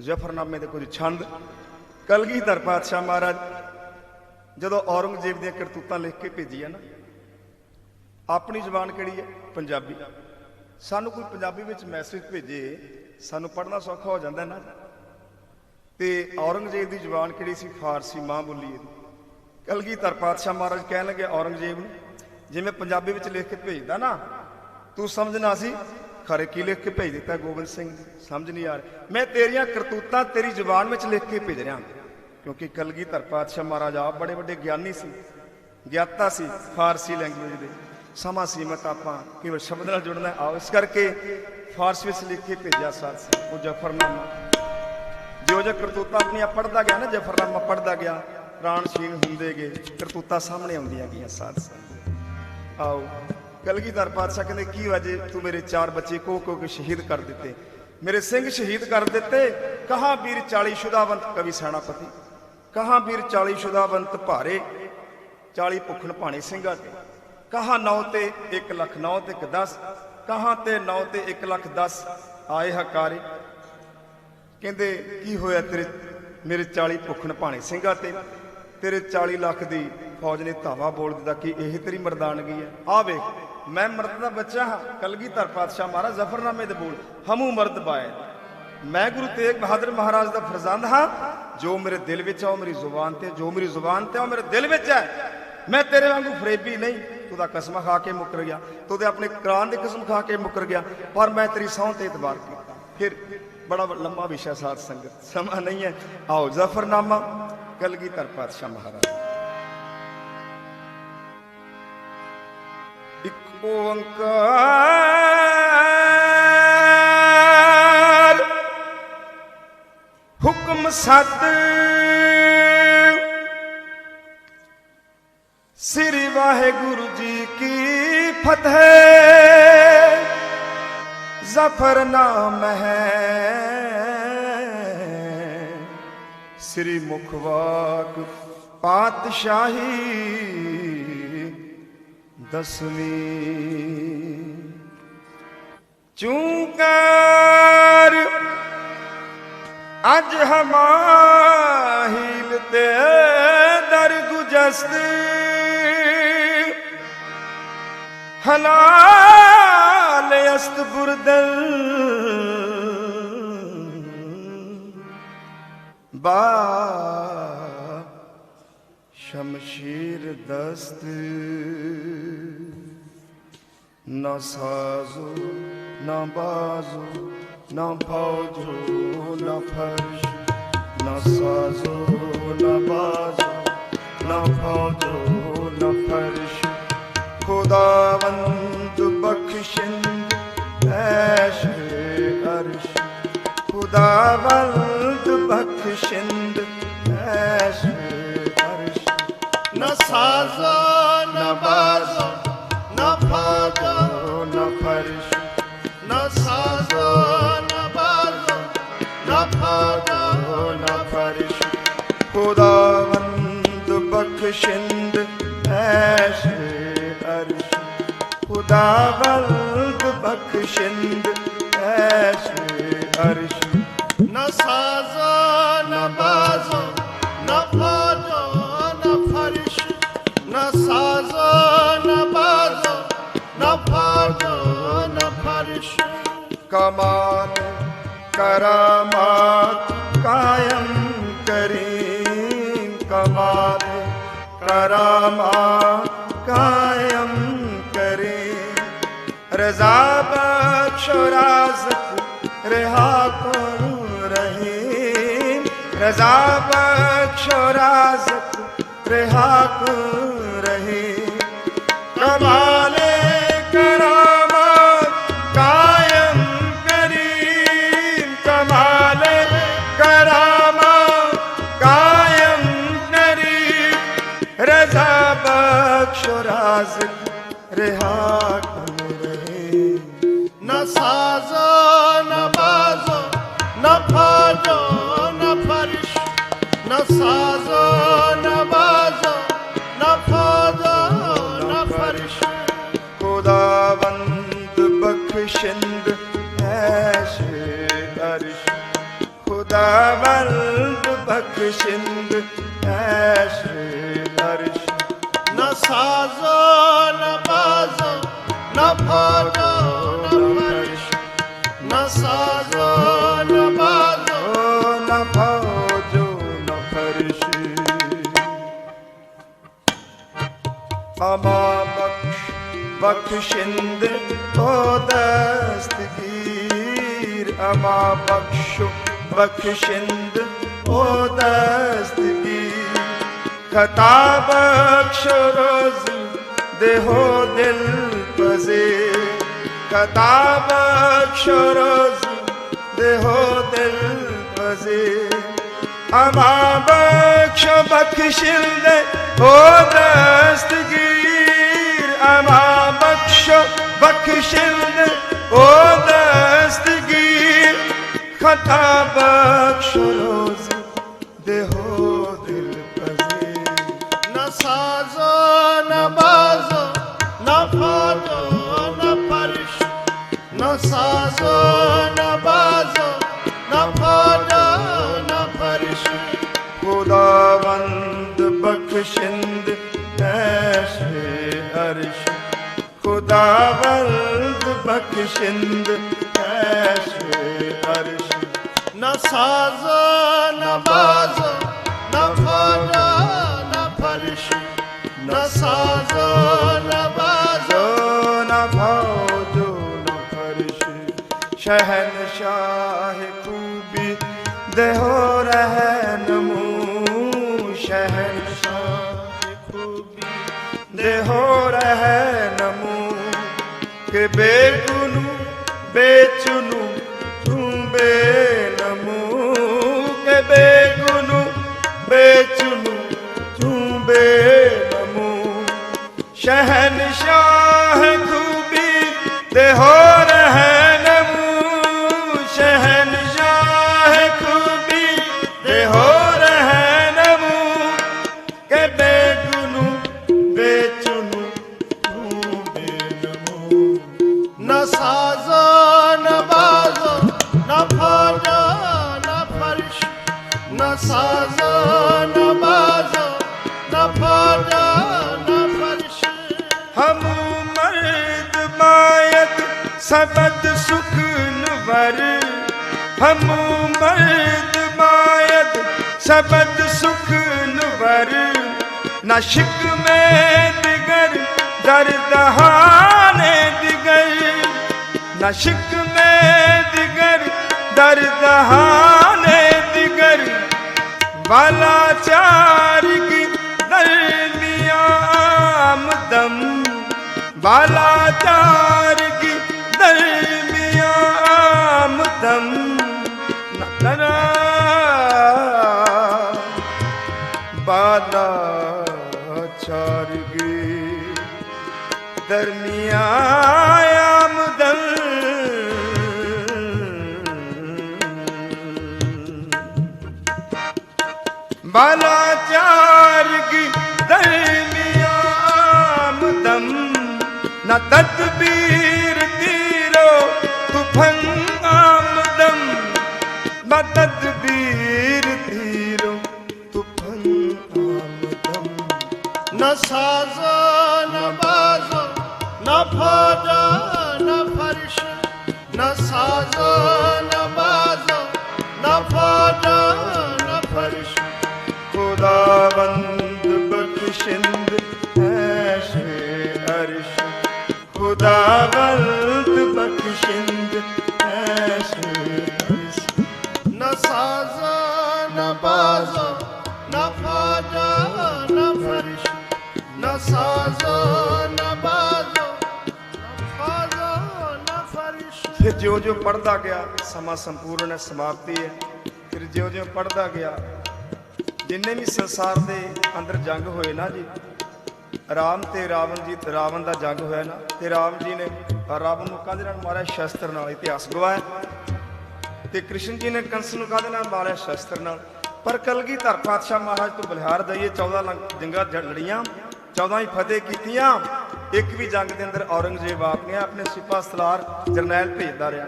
ਜ਼ਫਰਨਾਮੇ ਦੇ ਕੁਝ ਛੰਦ। ਕਲਗੀਧਰ ਪਾਤਸ਼ਾਹ ਮਹਾਰਾਜ, ਜਦੋਂ ਔਰੰਗਜ਼ੇਬ ਦੀਆਂ ਕਰਤੂਤਾਂ ਲਿਖ ਕੇ ਭੇਜੀਆਂ ਨਾ, ਆਪਣੀ ਜ਼ੁਬਾਨ ਕਿਹੜੀ ਹੈ ਪੰਜਾਬੀ। ਸਾਨੂੰ ਕੋਈ ਪੰਜਾਬੀ ਵਿੱਚ ਮੈਸੇਜ ਭੇਜੇ, ਸਾਨੂੰ ਪੜ੍ਹਨਾ ਸੌਖਾ ਹੋ ਜਾਂਦਾ ਨਾ। ਤੇ ਔਰੰਗਜ਼ੇਬ ਦੀ ਜ਼ਬਾਨ ਕਿਹੜੀ ਸੀ? ਫਾਰਸੀ ਮਾਂ ਬੋਲੀ ਇਹਦੀ। ਕਲਗੀਧਰ ਪਾਤਸ਼ਾਹ ਮਹਾਰਾਜ ਕਹਿਣ ਲੱਗੇ, ਔਰੰਗਜ਼ੇਬ ਨੂੰ ਜਿਵੇਂ ਪੰਜਾਬੀ ਵਿੱਚ ਲਿਖ ਕੇ ਭੇਜਦਾ ਨਾ, ਤੂੰ ਸਮਝਣਾ ਸੀ ਖਰੇ ਕੀ ਲਿਖ ਕੇ ਭੇਜ ਦਿੱਤਾ ਗੋਬਿੰਦ ਸਿੰਘ? ਸਮਝ ਨਹੀਂ ਆ ਰਿਹਾ। ਮੈਂ ਤੇਰੀਆਂ ਕਰਤੂਤਾਂ ਤੇਰੀ ਜ਼ੁਬਾਨ ਵਿੱਚ ਲਿਖ ਕੇ ਭੇਜ ਰਿਹਾ ਕਿਉਂਕਿ ਕਲਗੀਧਰ ਪਾਤਸ਼ਾਹ ਮਹਾਰਾਜ ਆਪ ਬੜੇ ਵੱਡੇ ਗਿਆਨੀ ਸੀ। ਗਿਆਤਾ ਸੀ ਫਾਰਸੀ ਲੈਂਗੁਏਜ ਦੇ। ਸਮਾਂ ਸੀਮਤ ਆਪਾਂ ਕੇਵਲ ਸ਼ਬਦ ਨਾਲ ਜੁੜਨਾ ਆਓ ਇਸ ਕਰਕੇ ਫਾਰਸੀ ਵਿੱਚ ਲਿਖ ਕੇ ਭੇਜਿਆ ਸਾਥ ਸੀ ਉਹ ਜਫਰਨਾਮਾ। ਜੋ ਜੋ ਕਰਤੂਤਾਂ ਆਪਣੀਆਂ ਪੜਦਾ ਗਿਆ ਨਾ, ਜਫਰਨਾਮਾ ਪੜਦਾ ਗਿਆ ਪ੍ਰਾਣ ਛੀਨ ਹੁੰਦੇ ਗਏ, ਕਰਤੂਤਾਂ ਸਾਹਮਣੇ ਆਉਂਦੀਆਂ ਗਈਆਂ ਸਾਧ ਸੰਗਤ। ਆਓ ਕਲਗੀਧਰ ਪਾਤਸ਼ਾਹ, ਕਹਿੰਦੇ, ਕੀ ਵਜੇ ਤੂੰ ਮੇਰੇ ਚਾਰ ਬੱਚੇ ਕੋ ਕੋ ਕੇ ਸ਼ਹੀਦ ਕਰ ਦਿੱਤੇ। ਮੇਰੇ ਸਿੰਘ ਸ਼ਹੀਦ ਕਰ ਦਿੱਤੇ। ਕਹਾ ਵੀਰ 40 ਸ਼ੁਦਾਵੰਤ ਕਵੀ ਸੈਨਾਪਤੀ? ਕਹਾ ਵੀਰ 40 ਸ਼ੁਦਾਵੰਤ ਭਾਰੇ? 40 ਭੁੱਖਣ ਭਾਣੇ ਸਿੰਘਾਂ ਤੇ। ਕਹਾ 9 ਤੇ 1 ਲੱਖ 9 ਤੇ 10 ਕਹਾ ਤੇ 9 ਤੇ 1 ਲੱਖ 10 ਆਏ ਹਕਾਰੇ। ਕਹਿੰਦੇ, ਕੀ ਹੋਇਆ ਤੇਰੇ, ਮੇਰੇ 40 ਭੁੱਖਣ ਭਾਣੇ ਸਿੰਘਾਂ ਤੇ? ਤੇਰੇ 40 ਲੱਖ ਦੀ ਫੌਜ ਨੇ ਧਾਵਾ ਬੋਲ ਦਿੱਤਾ ਕਿ ਇਹ ਤੇਰੀ ਮਰਦਾਨਗੀ ਹੈ। ਆ ਵੇਖ। ਮੈਂ ਮਰਦ ਦਾ ਬੱਚਾ ਹਾਂ ਕਲਗੀਧਰ ਪਾਤਸ਼ਾਹ ਮਹਾਰਾਜ, ਜ਼ਫਰਨਾਮੇ ਦੇ ਬੋਲ, ਹਮੂ ਮਰਦ ਬਾਏ। ਮੈਂ ਗੁਰੂ ਤੇਗ ਬਹਾਦਰ ਮਹਾਰਾਜ ਦਾ ਫਰਜ਼ੰਦ ਹਾਂ, ਜੋ ਮੇਰੇ ਦਿਲ ਵਿੱਚ ਆ, ਉਹ ਮੇਰੀ ਜ਼ੁਬਾਨ ਤੇ ਜੋ ਮੇਰੀ ਜ਼ੁਬਾਨ ਤੇ ਆ, ਉਹ ਮੇਰੇ ਦਿਲ ਵਿੱਚ ਹੈ ਮੈਂ ਤੇਰੇ ਵਾਂਗੂ ਫਰੇਬੀ ਨਹੀਂ, ਤੂੰ ਤਾਂ ਕਸਮ ਖਾ ਕੇ ਮੁੱਕਰ ਗਿਆ, ਤੂੰ ਤੇ ਆਪਣੇ ਕੁਰਾਨ ਦੀ ਕਸਮ ਖਾ ਕੇ ਮੁੱਕਰ ਗਿਆ, ਪਰ ਮੈਂ ਤੇਰੀ ਸਹੁੰ ਤੇ ਇਤਬਾਰ ਕੀਤਾ। ਫਿਰ ਬੜਾ ਲੰਮਾ ਵਿਸ਼ਾ ਸਾਧ ਸੰਗਤ, ਸਮਾਂ ਨਹੀਂ ਹੈ। ਆਓ ਜ਼ਫਰਨਾਮਾ ਕਲਗੀਧਰ ਪਾਤਸ਼ਾਹ ਮਹਾਰਾਜ। ਓੰਕਾਰ। ਹੁਕਮ ਸਤ ਸ੍ਰੀ ਵਾਹਿਗੁਰੂ ਜੀ ਕੀ ਫਤਿਹ। ਜ਼ਫਰਨਾਮ ਹੈ ਸ੍ਰੀ ਮੁਖਵਾਕ ਪਾਤਸ਼ਾਹੀ ਦਸਵੀਂ। ਚੂੰਕਾਰ ਅੱਜ ਹਮਾਹਿਲ ਤੇ ਦਰ ਗੁਜਸਤ। ਹਲਾਲ ਅਸਤ ਬੁਰਦਲ ਬਾ ਸ਼ਮਸ਼ੀਰ ਦਸਤ, ਨਾ ਸਾਜ਼ੋ, ਨਾ ਬਾਜ਼ੋ, ਨਾ ਫੌਜੋ, ਨਾ ਫਰਸ਼, ਨਾ ਸਾਜ਼ੋ, ਨਾ ਬਾਜ਼ੋ, ਨਾ ਫੌਜੋ, ਨਾ ਫਰਸ਼। ਖੁਦਾਵੰਦ ਬਖਸ਼ਿੰਦ ਐਸ਼ ਅਰਸ਼। ਖੁਦਾਵੰਦ ਬਖਸ਼ਿੰਦ ਨਾ ਸਾਜ਼ੋ करामात कायम करीम कमाल करामात कायम करीम रजा बख्शो राजत रिहा को रहीम रजा बख्शो राजत रिहा को रहीम कमाले ਨਾ ਸਾਜ਼ੋ ਨਾ ਬਾਜ਼ੋ ਨਾ ਫਾਜੋ ਨਾ ਫਰਿਸ਼ ਨਾ ਸਾਜ਼ੋ ਨਾ ਬਾਜ਼ੋ ਨਾ ਫਾਜੋ ਨਾ ਫਰਿਸ਼ ਖੁਦਾਵੰਦ ਬਖਸ਼ਿੰਦ ਐਸ਼ੇ ਅਰਿਸ਼ ਖੁਦਾਵੰਦ ਬਖਸ਼ਿੰਦ ਐਸ਼ੇ ਅਰਿਸ਼ ਨਾ ਸਾਜ਼ੋ ਨਾ ਬਾਜ਼ੋ ਨਾ ਫਾਜੋ ਅਮਾ ਬਖਸ਼ ਬਖਸ਼ਿੰਦ ਓ ਦਸਤਗੀਰ ਅਮਾ ਬਖਸ਼ੋ ਬਖਸ਼ਿੰਦ ਓ ਦਸਤਗੀਰ ਖਤਾ ਬਖਸ਼ੋ ਰੋਜ਼ ਦੇਹੋ ਦਿਲ ਪਜ਼ੇ ਖਤਾ ਬਖਸ਼ੋ ਰੋਜ਼ ਦੇਹੋ ਦਿਲ ਪਜ਼ੇ ਅਮਾ ਬਖਸ਼ੋ ਬਖਸ਼ਿੰਦ ਓ ਦਸਤਗੀਰ। ਅਮਾ ਬਖਸ਼ ਬਖਸ਼ਿਲ ਦੇ ਓ ਦਸਤਗੀਰ। ਖਤਾ ਬਖਸ਼ ਰੋਜ਼ ਦੇਹੋ સાજો ન બાજો ન ફોડા ન ફરશ ખુદાવંદ બક્ષિંદ એશે અર્શ ખુદાવંદ બક્ષિંદ એશે અર્શ ન સાજો ન બાજો ન ફોડા ન ફરશ ન સાજો ન ਸ਼ਹਿਨ ਸ਼ਾਹ ਖੂਬੀ ਦੇਹੋ ਰਹਿਨਮੂ ਸ਼ਹਿਨ ਸ਼ਾਹ ਖੂਬੀ ਦੇਹੋ ਰਹਿਨਮੂ ਕੇ ਬੇਕੂ ਨਵਰ ਹਮ ਮਰਦ ਮਾਇਤ ਸਬਦ ਸੁਖ ਨਵਰ। ਨਸ਼ਕ ਮੈਂ ਦਿਗਰ ਦਰਦਹਾਨੇ ਦਿਗਰ। ਨਸ਼ਕ ਮੈਂ ਦਿਗਰ ਦਰਦਹਾਨੇ ਦਿਗਰ। ਵਾਲਾ ਚਾਰ ਕੀ ਦਰਮਿਆਮ ਵਾਲਾ ਚਾਰ ਨਾ ਤਦਬੀਰ ਤੀਰੋ ਤੁਫੰਗਾਮ ਦਮ ਨਾ ਤਦਬੀਰ ਤੀਰੋ ਤੁਫੰਗਾਮ ਦਮ ਨਾ ਸਾਜ਼ੋ, ਨਾ ਬਾਜ਼ੋ, ਨਾ ਫਾਜਾ, ਨਾ ਫਰਸ਼। ਨਾ ਸਾਜ਼ੋ, ਨਾ ਬਾਜ਼ੋ, ਨਾ ਫਾਜਾ। ਤਾ ਗਲਤ ਫਿਰ ਜਿਉਂ ਜਿਉਂ ਪੜਦਾ ਗਿਆ, ਸਮਾਂ ਸੰਪੂਰਨ ਹੈ, ਸਮਾਪਤੀ ਹੈ। ਫਿਰ ਜਿਉਂ ਜਿਉਂ ਪੜਦਾ ਗਿਆ, ਜਿੰਨੇ ਵੀ ਸੰਸਾਰ ਦੇ ਅੰਦਰ ਜੰਗ ਹੋਏ ਨਾ ਜੀ ਰਾਮ ਤੇ ਰਾਵਣ ਜੀ, ਰਾਵਣ ਦਾ ਜੰਗ ਹੋਇਆ ਨਾ, ਤੇ ਰਾਮ ਜੀ ਨੇ ਰਾਵਣ ਨੂੰ ਕਾਹਦੇ ਨਾਲ ਮਾਰਿਆ? ਸ਼ਸਤਰ ਨਾਲ, ਇਤਿਹਾਸ ਗਵਾਇਆ ਤੇ ਕ੍ਰਿਸ਼ਨ ਜੀ ਨੇ ਕੰਸ ਨੂੰ ਕਾਹਦੇ ਨਾਲ ਮਾਰਿਆ? ਸ਼ਸਤਰ ਨਾਲ। ਪਰ ਕਲਗੀਧਰ ਪਾਤਸ਼ਾਹ ਮਹਾਰਾਜ ਤੋਂ ਬਲਿਹਾਰ ਦਈਏ 14 ਜੰਗਾਂ ਜ- ਲੜੀਆਂ 14 ਹੀ ਫਤਿਹ ਕੀਤੀਆਂ। ਇੱਕ ਵੀ ਜੰਗ ਦੇ ਅੰਦਰ ਔਰੰਗਜ਼ੇਬ ਆਪ ਨੇ ਆਪਣੇ ਸਿਪਾ ਸਲਾਰ ਜਰਨੈਲ ਭੇਜਦਾ ਰਿਹਾ।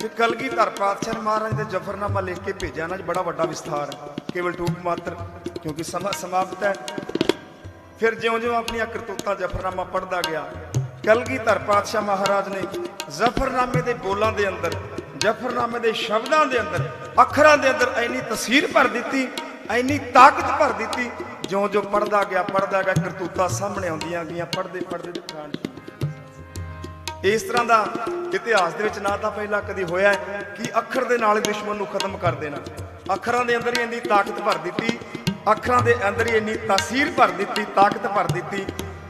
ਤੇ ਕਲਗੀ ਧਰ ਪਾਤਸ਼ਾਹ ਮਹਾਰਾਜ ਦੇ ਜਫਰਨਾਮਾ ਲਿਖ ਕੇ ਭੇਜਿਆ ਨਾ ਜੀ ਬੜਾ ਵੱਡਾ ਵਿਸਥਾਰ ਹੈ। ਕੇਵਲ ਟੂਕ ਮਾਤਰ, ਕਿਉਂਕਿ ਸਮਾਂ ਸਮਾਪਤ ਹੈ। ਫਿਰ ਜਿਉਂ-ਜਿਉਂ ਆਪਣੀਆਂ ਕਰਤੂਤਾਂ ਜਫਰਨਾਮਾ ਪੜਦਾ ਗਿਆ, ਕਲਗੀਧਰ ਪਾਤਸ਼ਾਹ ਮਹਾਰਾਜ ਨੇ ਜ਼ਫਰਨਾਮੇ ਦੇ ਬੋਲਾਂ ਦੇ ਅੰਦਰ, ਜ਼ਫਰਨਾਮੇ ਦੇ ਸ਼ਬਦਾਂ ਦੇ ਅੰਦਰ, ਅੱਖਰਾਂ ਦੇ ਅੰਦਰ ਇੰਨੀ ਤਸਵੀਰ ਭਰ ਦਿੱਤੀ, ਇੰਨੀ ਤਾਕਤ ਭਰ ਦਿੱਤੀ, ਜਿਉਂ-ਜਿਉਂ ਪੜਦਾ ਗਿਆ ਪੜਦਾ ਗਿਆ, ਕਰਤੂਤਾਂ ਸਾਹਮਣੇ ਆਉਂਦੀਆਂ ਗਈਆਂ ਪੜਦੇ ਪੜਦੇ ਤੇ ਇਸ ਤਰ੍ਹਾਂ ਦਾ ਇਤਿਹਾਸ ਦੇ ਵਿੱਚ ਨਾ ਤਾਂ ਪਹਿਲਾਂ ਕਦੀ ਹੋਇਆ ਕਿ ਅੱਖਰ ਦੇ ਨਾਲ ਦੁਸ਼ਮਣ ਨੂੰ ਖਤਮ ਕਰ ਦੇਣਾ। ਅੱਖਰਾਂ ਦੇ ਅੰਦਰ ਹੀ ਇੰਨੀ ਤਾਕਤ ਭਰ ਦਿੱਤੀ ਅੱਖਰਾਂ ਦੇ ਅੰਦਰ ਹੀ ਇੰਨੀ ਤਾਸੀਰ ਭਰ ਦਿੱਤੀ, ਤਾਕਤ ਭਰ ਦਿੱਤੀ।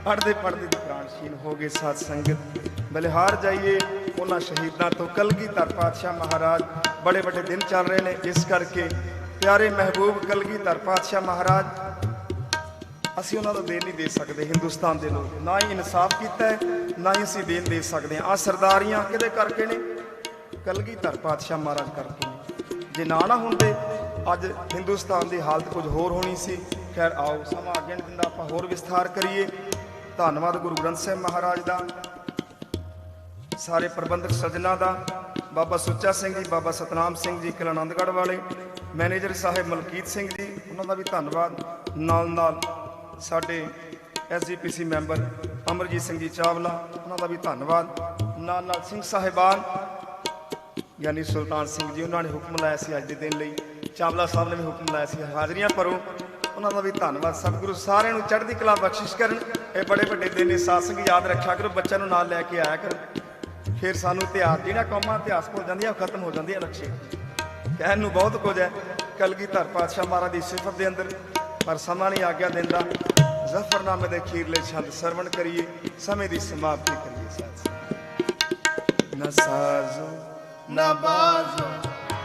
ਪੜਦੇ ਪੜਦੇ ਤੇ ਪ੍ਰਾਣਸ਼ੀਨ ਹੋ ਗਏ ਸਾਧ ਸੰਗਤ। ਬਲਿਹਾਰ ਜਾਈਏ ਉਹਨਾਂ ਸ਼ਹੀਦਾਂ ਤੋਂ। ਕਲਗੀਧਰ ਪਾਤਸ਼ਾਹ ਮਹਾਰਾਜ, ਬੜੇ ਵੱਡੇ ਦਿਨ ਚੱਲ ਰਹੇ ਨੇ। ਇਸ ਕਰਕੇ ਪਿਆਰੇ ਮਹਿਬੂਬ ਕਲਗੀਧਰ ਪਾਤਸ਼ਾਹ ਮਹਾਰਾਜ, ਅਸੀਂ ਉਹਨਾਂ ਦਾ ਦੇਣ ਨਹੀਂ ਦੇ ਸਕਦੇ, ਹਿੰਦੁਸਤਾਨ ਦੇ ਲੋਕ। ਨਾ ਹੀ ਇਨਸਾਫ ਕੀਤਾ ਨਾ ਹੀ ਅਸੀਂ ਦੇਣ ਦੇ ਸਕਦੇ ਹਾਂ। ਆ ਸਰਦਾਰੀਆਂ ਕਿਹਦੇ ਕਰਕੇ ਨੇ? ਕਲਗੀਧਰ ਪਾਤਸ਼ਾਹ ਮਹਾਰਾਜ ਕਰਕੇ ਨੇ। ਜੇ ਨਾ ਨਾ ਹੁੰਦੇ ਅੱਜ ਹਿੰਦੁਸਤਾਨ ਦੀ ਹਾਲਤ ਕੁਝ ਹੋਰ ਹੋਣੀ ਸੀ। ਖੈਰ, ਆਓ ਸਮਾਂ ਅੱਗੇ ਨਹੀਂ ਦਿੰਦਾ, ਆਪਾਂ ਹੋਰ ਵਿਸਥਾਰ ਕਰੀਏ। ਧੰਨਵਾਦ ਗੁਰੂ ਗ੍ਰੰਥ ਸਾਹਿਬ ਮਹਾਰਾਜ ਦਾ, ਸਾਰੇ ਪ੍ਰਬੰਧਕ ਸੱਜਣਾ ਦਾ, ਬਾਬਾ ਸੁੱਚਾ ਸਿੰਘ ਜੀ, ਬਾਬਾ ਸਤਨਾਮ ਸਿੰਘ ਜੀ ਕਿਲਾ ਆਨੰਦਗੜ੍ਹ ਵਾਲੇ, ਮੈਨੇਜਰ ਸਾਹਿਬ ਮਲਕੀਤ ਸਿੰਘ ਜੀ, ਉਹਨਾਂ ਦਾ ਵੀ ਧੰਨਵਾਦ। ਨਾਲ ਨਾਲ ਸਾਡੇ ਐਸਜੀਪੀਸੀ ਮੈਂਬਰ ਅਮਰਜੀਤ ਸਿੰਘ ਜੀ ਚਾਵਲਾ, ਉਹਨਾਂ ਦਾ ਵੀ ਧੰਨਵਾਦ। ਨਾਲ ਨਾਲ ਸਿੰਘ ਸਾਹਿਬਾਨ, ਯਾਨੀ ਸੁਲਤਾਨ ਸਿੰਘ ਜੀ, ਉਹਨਾਂ ਨੇ ਹੁਕਮ ਲਾਇਆ ਸੀ ਅੱਜ ਦੇ ਦਿਨ ਲਈ। ਚਾਵਲਾ ਸਾਹਿਬ ਨੇ ਵੀ ਹੁਕਮ ਲਾਇਆ ਸੀ, ਹਾਜ਼ਰੀਆਂ ਭਰੋ। ਉਹਨਾਂ ਦਾ ਵੀ ਧੰਨਵਾਦ। ਸਤਿਗੁਰੂ ਸਾਰਿਆਂ ਨੂੰ ਚੜ੍ਹਦੀ ਕਲਾ ਬਖਸ਼ਿਸ਼ ਕਰਨ। ਇਹ ਬੜੇ ਵੱਡੇ ਦਿਨ ਨੇ ਸਾਧ ਯਾਦ ਰੱਖਿਆ ਕਰੋ, ਬੱਚਿਆਂ ਨੂੰ ਨਾਲ ਲੈ ਕੇ ਆਇਆ ਕਰੋ। ਫਿਰ ਸਾਨੂੰ ਇਤਿਹਾਸ, ਜਿਹੜਾ ਕੌਮਾਂ ਇਤਿਹਾਸ ਭੁੱਲ ਜਾਂਦੀਆਂ, ਉਹ ਖਤਮ ਹੋ ਜਾਂਦੀ ਹੈ ਲਕਸ਼ੇ ਕਹਿਣ ਨੂੰ ਬਹੁਤ ਕੁਝ ਹੈ। ਕਲਗੀ ਧਰ ਪਾਤਸ਼ਾਹ ਮਹਾਰਾਜ ਦੀ ਸਿਫਤ ਦੇ ਅੰਦਰ। ਪਰ ਸਮਾਂ ਨਹੀਂ ਆਗਿਆ ਦਿੰਦਾ ਜ਼ਫਰਨਾਮੇ ਦੇ ਖੀਰਲੇ ਛੰਦ ਸਰਵਣ ਕਰੀਏ। ਸਮੇਂ ਦੀ ਸਮਾਪਤੀ ਕਰੀਏ ਸਾਥ ਨਾ ਸਾਜ਼ੋ, ਨਾ ਬਾਜ਼ੋ।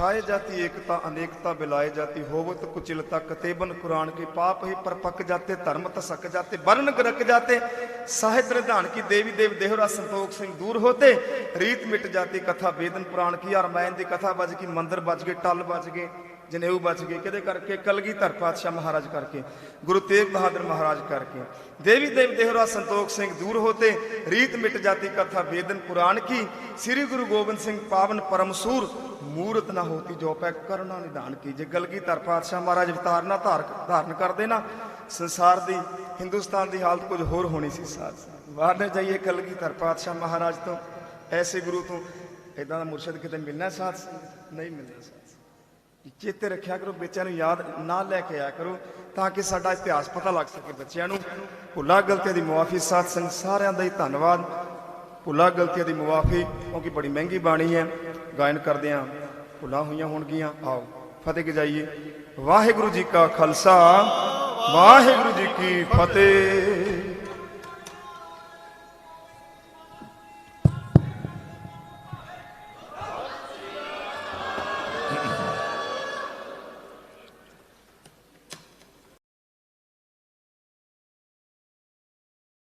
ਛਾਏ ਜਾਤੀ, ਏਕਤਾ, ਅਨੇਕਤਾ ਬਿਲਾਏ ਜਾਤੀ ਹੋਵਤ ਕੁਚਿਲਤਾ ਕਤੇਬਨ ਕੁਰਾਨ ਕੇ ਪਾਪ ਹੀ ਪਰਪਕ ਜਾਤੇ, ਧਰਮ ਤਸਕ ਜਾਤੇ ਵਰਨ ਗਰਕ ਜਾਤੇ ਸਾਹਿਤ ਨਿਧਾਨ ਕੀ ਦੇਵੀ ਦੇਵ ਦੇਹਰਾ ਸੰਤੋਖ ਸਿੰਘ ਦੂਰ ਹੋਤੇ, ਰੀਤ ਮਿਟ ਜਾਤੀ, ਕਥਾ ਵੇਦਨ ਪੁਰਾਣ ਕੀ ਰਮਾਇਣ ਦੀ ਕਥਾ ਬਜ ਗਈ, ਮੰਦਰ ਬਜ ਗਏ, ਟੱਲ ਬਜ ਗਏ। ਜਨੇਊ ਬਚ ਗਏ ਕਿਹਦੇ ਕਰਕੇ? ਕਲਗੀਧਰ ਪਾਤਸ਼ਾਹ ਮਹਾਰਾਜ ਕਰਕੇ, ਗੁਰੂ ਤੇਗ ਬਹਾਦਰ ਮਹਾਰਾਜ ਕਰਕੇ। ਦੇਵੀ ਦੇਵ ਦੇਹਰਾ ਸੰਤੋਖ ਸਿੰਘ ਦੂਰ ਹੋਤੇ, ਰੀਤ ਮਿਟ ਜਾਤੀ ਕਥਾ ਵੇਦਨ ਪੁਰਾਣ ਕੀ। ਸ੍ਰੀ ਗੁਰੂ ਗੋਬਿੰਦ ਸਿੰਘ ਪਾਵਨ ਪਰਮਸੂਰ ਮੂਰਤ ਨਾ ਹੋਤੀ ਜੋ ਪੈ ਕਰਨਾ ਨਿਦਾਨ ਕੀ। ਜੇ ਕਲਗੀਧਰ ਪਾਤਸ਼ਾਹ ਮਹਾਰਾਜ ਅਵਤਾਰ ਨਾ ਧਾਰਨ ਕਰਦੇ ਨਾ ਸੰਸਾਰ ਦੀ, ਹਿੰਦੁਸਤਾਨ ਦੀ ਹਾਲਤ ਕੁਝ ਹੋਰ ਹੋਣੀ ਸੀ ਸਾਥ ਬਾਹਰ ਨੇ ਜਾਈਏ ਕਲਗੀਧਰ ਪਾਤਸ਼ਾਹ ਮਹਾਰਾਜ ਤੋਂ, ਐਸੇ ਗੁਰੂ ਤੋਂ ਇਦਾਂ ਦਾ ਮੁਰਸ਼ਿਦ ਕਿਤੇ ਮਿਲਣਾ ਸਾਥ ਨਹੀਂ ਮਿਲਣਾ ਸਾਥ ਚੇਤੇ ਰੱਖਿਆ ਕਰੋ, ਬੱਚਿਆਂ ਨੂੰ ਯਾਦ ਨਾ ਲੈ ਕੇ ਆਇਆ ਕਰੋ, ਤਾਂ ਕਿ ਸਾਡਾ ਇਤਿਹਾਸ ਪਤਾ ਲੱਗ ਸਕੇ ਬੱਚਿਆਂ ਨੂੰ। ਭੁੱਲਾ ਗਲਤੀਆਂ ਦੀ ਮੁਆਫੀ ਸਾਧ ਸੰਗ ਸਾਰਿਆਂ ਦਾ ਹੀ ਧੰਨਵਾਦ। ਭੁੱਲਾ ਗਲਤੀਆਂ ਦੀ ਮੁਆਫੀ, ਕਿਉਂਕਿ ਬੜੀ ਮਹਿੰਗੀ ਬਾਣੀ ਹੈ, ਗਾਇਨ ਕਰਦੇ ਆ ਭੁੱਲਾਂ ਹੋਈਆਂ ਹੋਣਗੀਆਂ, ਆਓ, ਫਤਿਹ ਕੇ ਜਾਈਏ ਵਾਹਿਗੁਰੂ ਜੀ ਕਾ ਖਾਲਸਾ, ਵਾਹਿਗੁਰੂ ਜੀ ਕੀ ਫਤਿਹ।